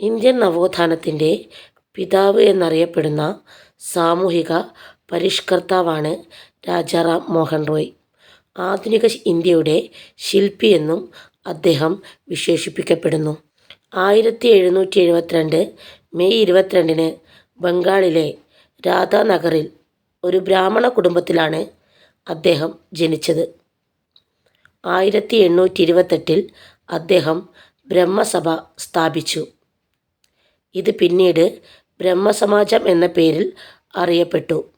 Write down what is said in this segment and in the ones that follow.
Indian നവോത്ഥാനത്തിന്റെ പിതാവ് എന്നറിയപ്പെടുന്ന സാമൂഹിക പരിഷ്കർത്താവാണ് രാജാറാം മോഹൻ റോയ്. ആധുനിക ഇന്ത്യയുടെ ശില്പിയെന്നും അദ്ദേഹം വിശേഷിപ്പിക്കപ്പെടുന്നു. ആയിരത്തി എഴുന്നൂറ്റി എഴുപത്തിരണ്ട് മെയ് ഇരുപത്തിരണ്ടിന് ബംഗാളിലെ രാധാനഗറിൽ ഒരു ബ്രാഹ്മണ കുടുംബത്തിലാണ് അദ്ദേഹം ജനിച്ചത്. ആയിരത്തി എണ്ണൂറ്റി ഇരുപത്തെട്ടിൽ അദ്ദേഹം ബ്രഹ്മസഭ സ്ഥാപിച്ചു. ഇത് പിന്നീട് ബ്രഹ്മസമാജം എന്ന പേരിൽ അറിയപ്പെട്ടു.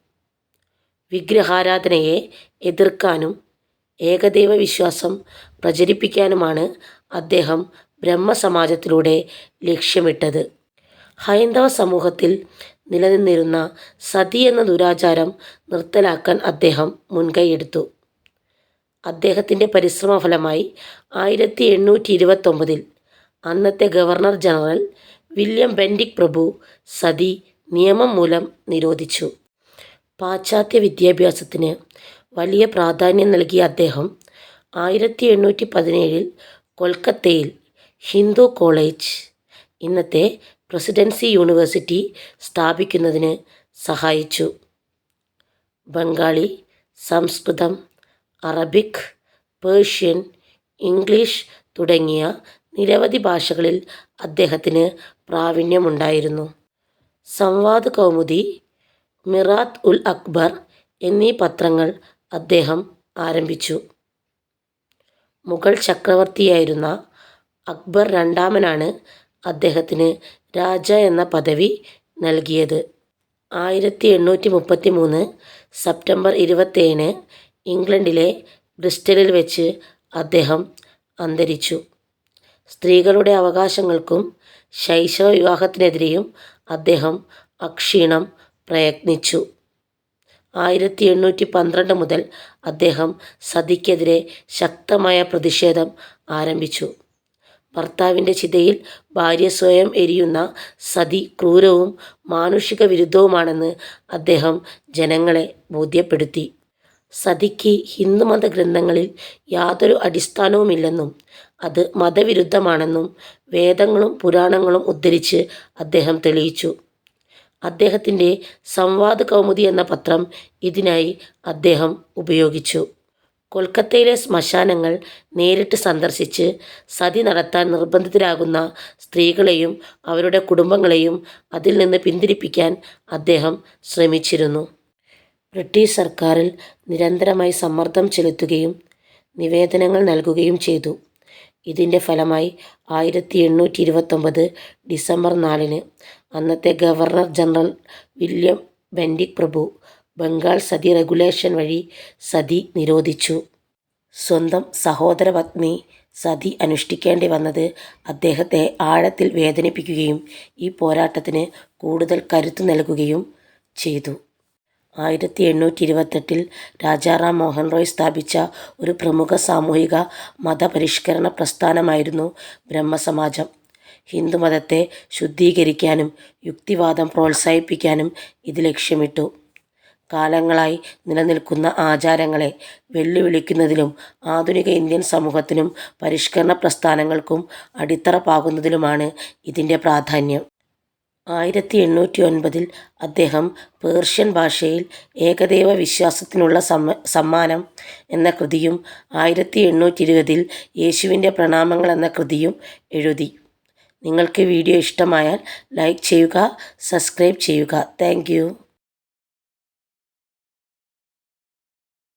വിഗ്രഹാരാധനയെ എതിർക്കാനും ഏകദൈവ വിശ്വാസം പ്രചരിപ്പിക്കാനുമാണ് അദ്ദേഹം ബ്രഹ്മസമാജത്തിലൂടെ ലക്ഷ്യമിട്ടത്. ഹൈന്ദവ സമൂഹത്തിൽ നിലനിന്നിരുന്ന സതി എന്ന ദുരാചാരം നിർത്തലാക്കാൻ അദ്ദേഹം മുൻകൈയെടുത്തു. അദ്ദേഹത്തിന്റെ പരിശ്രമഫലമായി ആയിരത്തി എണ്ണൂറ്റി ഇരുപത്തൊമ്പതിൽ അന്നത്തെ ഗവർണർ ജനറൽ വില്യം ബെൻഡിക് പ്രഭു സതി നിയമം മൂലം നിരോധിച്ചു. പാശ്ചാത്യ വിദ്യാഭ്യാസത്തിന് വലിയ പ്രാധാന്യം നൽകിയ അദ്ദേഹം ആയിരത്തി എണ്ണൂറ്റി പതിനേഴിൽ കൊൽക്കത്തയിൽ ഹിന്ദു കോളേജ് ഇന്നത്തെ പ്രസിഡൻസി യൂണിവേഴ്സിറ്റി സ്ഥാപിക്കുന്നതിന് സഹായിച്ചു. Bengali Sanskrit Arabic Persian English തുടങ്ങിയ നിരവധി ഭാഷകളിൽ അദ്ദേഹത്തിന് പ്രാവീണ്യമുണ്ടായിരുന്നു. സംവാദ് കൗമുദി മിറാത്ത് ഉൽ അക്ബർ എന്നീ പത്രങ്ങൾ അദ്ദേഹം ആരംഭിച്ചു. മുഗൾ ചക്രവർത്തിയായിരുന്ന അക്ബർ രണ്ടാമനാണ് അദ്ദേഹത്തിന് രാജ എന്ന പദവി നൽകിയത്. ആയിരത്തി എണ്ണൂറ്റി മുപ്പത്തി മൂന്ന് സെപ്റ്റംബർ ഇരുപത്തേഴിന് ഇംഗ്ലണ്ടിലെ ബ്രിസ്റ്റലിൽ വെച്ച് അദ്ദേഹം അന്തരിച്ചു. സ്ത്രീകളുടെ അവകാശങ്ങൾക്കും ശൈശവ വിവാഹത്തിനെതിരെയും അദ്ദേഹം അക്ഷീണം പ്രയത്നിച്ചു. ആയിരത്തി എണ്ണൂറ്റി പന്ത്രണ്ട് മുതൽ അദ്ദേഹം സതിക്കെതിരെ ശക്തമായ പ്രതിഷേധം ആരംഭിച്ചു. ഭർത്താവിന്റെ ചിതയിൽ ഭാര്യ സ്വയം എരിയുന്ന സതി ക്രൂരവും മാനുഷിക വിരുദ്ധവുമാണെന്ന് അദ്ദേഹം ജനങ്ങളെ ബോധ്യപ്പെടുത്തി. സതിക്ക് ഹിന്ദുമത ഗ്രന്ഥങ്ങളിൽ യാതൊരു അടിസ്ഥാനവുമില്ലെന്നും അത് മതവിരുദ്ധമാണെന്നും വേദങ്ങളും പുരാണങ്ങളും ഉദ്ധരിച്ച് അദ്ദേഹം തെളിയിച്ചു. അദ്ദേഹത്തിന്റെ സംവാദ് കൗമുദി എന്ന പത്രം ഇതിനായി അദ്ദേഹം ഉപയോഗിച്ചു. കൊൽക്കത്തയിലെ ശ്മശാനങ്ങൾ നേരിട്ട് സന്ദർശിച്ച് സതി നടത്താൻ നിർബന്ധിതരാകുന്ന സ്ത്രീകളെയും അവരുടെ കുടുംബങ്ങളെയും അതിൽ നിന്ന് പിന്തിരിപ്പിക്കാൻ അദ്ദേഹം ശ്രമിച്ചിരുന്നു. ബ്രിട്ടീഷ് സർക്കാരിൽ നിരന്തരമായി സമ്മർദ്ദം ചെലുത്തുകയും നിവേദനങ്ങൾ നൽകുകയും ചെയ്തു. ഇതിന്റെ ഫലമായി ആയിരത്തി എണ്ണൂറ്റി ഇരുപത്തൊമ്പത് ഡിസംബർ നാലിന് അന്നത്തെ ഗവർണർ ജനറൽ വില്യം ബെൻഡിക് പ്രഭു ബംഗാൾ സതി റെഗുലേഷൻ വഴി സതി നിരോധിച്ചു. സ്വന്തം സഹോദരപത്നി സതി അനുഷ്ഠിക്കേണ്ടി വന്നത് അദ്ദേഹത്തെ ആഴത്തിൽ വേദനിപ്പിക്കുകയും ഈ പോരാട്ടത്തിന് കൂടുതൽ കരുത്തു നൽകുകയും ചെയ്തു. ആയിരത്തി എണ്ണൂറ്റി ഇരുപത്തെട്ടിൽ രാജാറാം മോഹൻ റോയ് സ്ഥാപിച്ച ഒരു പ്രമുഖ സാമൂഹിക മതപരിഷ്കരണ പ്രസ്ഥാനമായിരുന്നു ബ്രഹ്മസമാജം. ഹിന്ദുമതത്തെ ശുദ്ധീകരിക്കാനും യുക്തിവാദം പ്രോത്സാഹിപ്പിക്കാനും ഇത് ലക്ഷ്യമിട്ടു. കാലങ്ങളായി നിലനിൽക്കുന്ന ആചാരങ്ങളെ വെല്ലുവിളിക്കുന്നതിലും ആധുനിക ഇന്ത്യൻ സമൂഹത്തിനും പരിഷ്കരണ പ്രസ്ഥാനങ്ങൾക്കും അടിത്തറ പാകുന്നതിലുമാണ് ഇതിന്റെ പ്രാധാന്യം. ആയിരത്തി എണ്ണൂറ്റി ഒൻപതിൽ അദ്ദേഹം പേർഷ്യൻ ഭാഷയിൽ ഏകദൈവ വിശ്വാസത്തിനുള്ള സമ്മ സമ്മാനം എന്ന കൃതിയും ആയിരത്തി എണ്ണൂറ്റി ഇരുപതിൽ യേശുവിന്റെ പ്രണാമങ്ങൾ എന്ന കൃതിയും എഴുതി. നിങ്ങൾക്ക് വീഡിയോ ഇഷ്ടമായാൽ ലൈക്ക് ചെയ്യുക സബ്സ്ക്രൈബ് ചെയ്യുക. താങ്ക്